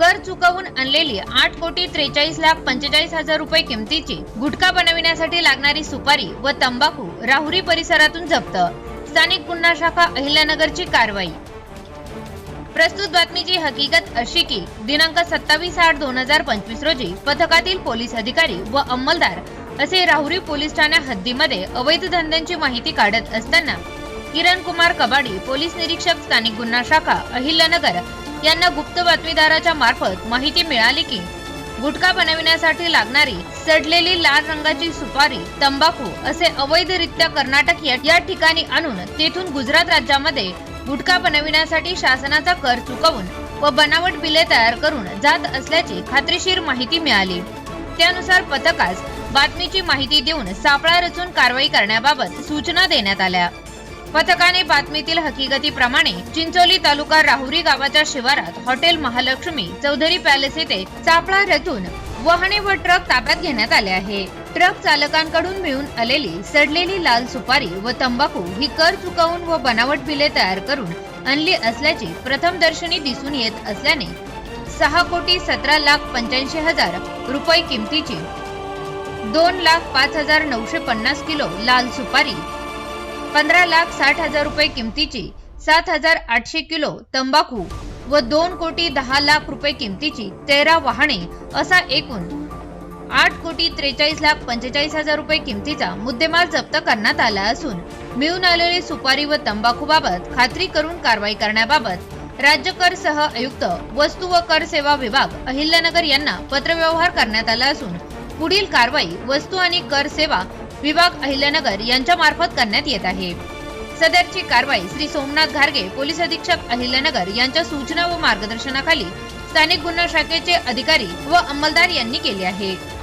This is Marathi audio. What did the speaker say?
कर चुकवून आणलेली आठ कोटी त्रेचाळीस लाख पंचेचाळीस हजार रुपये किमतीची गुटखा बनविण्यासाठी लागणारी सुपारी व तंबाखू राहुरी परिसरातून जप्त. स्थानिक गुन्हा शाखा अहिल्यानगरची कारवाई. प्रस्तुत बातमीची हकीकत अशी की दिनांक सत्तावीस आठ दोन हजार पंचवीस रोजी पथकातील पोलीस अधिकारी व अंमलदार असे राहुरी पोलीस ठाण्या हद्दीमध्ये अवैध धंद्यांची माहिती काढत असताना किरण कुमार कबाडी पोलीस निरीक्षक स्थानिक गुन्हा शाखा अहिल्यानगर यांना गुप्त बातमीदाराच्या मार्फत माहिती मिळाली की गुटखा बनविण्यासाठी लागणारी सडलेली लाल रंगाची सुपारी तंबाखू असे अवैधरित्या कर्नाटक या ठिकाणी आणून तेथून गुजरात राज्यामध्ये गुटखा बनविण्यासाठी शासनाचा कर चुकवून व बनावट बिले तयार करून जात असल्याची खात्रीशीर माहिती मिळाली. त्यानुसार पथकास बातमीची माहिती देऊन सापळा रचून कारवाई करण्याबाबत सूचना देण्यात आल्या. पथकाने बातमीतील हकीकतीप्रमाणे चिंचोली तालुका राहुरी गावाच्या शिवारात हॉटेल महालक्ष्मी चौधरी पॅलेस येथे सापळा रचून वाहने व ट्रक ताब्यात घेण्यात आले आहे. ट्रक चालकांकडून मिळून आलेली सडलेली लाल सुपारी व तंबाखू ही कर चुकवून व बनावट बिले तयार करून आणली असल्याची प्रथम दर्शनी दिसून येत असल्याने सहा कोटी सतरा लाख पंच्याऐंशी हजार रुपये किमतीची दोन लाख पाच हजार नऊशे पन्नास किलो लाल सुपारी पंधरा लाख साठ हजार रुपये किमतीची सात हजार आठशे किलो तंबाखू व दोन कोटी दहा लाख रुपये किमतीची तेरा वाहने असा एकूण आठ कोटी त्रेचाळीस लाख पंचेचाळीस हजार रुपये किमतीचा मुद्देमाल जप्त करण्यात आला असून मिळून आलेली सुपारी व तंबाखूबाबत खात्री करून कारवाई करण्याबाबत राज्य कर सह आयुक्त वस्तू व कर सेवा विभाग अहिल्यानगर यांना पत्रव्यवहार करण्यात आला असून पुढील कारवाई वस्तू आणि कर सेवा विभाग अहिल्यानगर यांच्या मार्फत करण्यात येत आहे. सदरची कारवाई श्री सोमनाथ घारगे पोलीस अधीक्षक अहिल्यानगर यांच्या सूचना व मार्गदर्शनाखाली स्थानिक गुन्हा शाखेचे अधिकारी व अंमलदार यांनी केली आहे.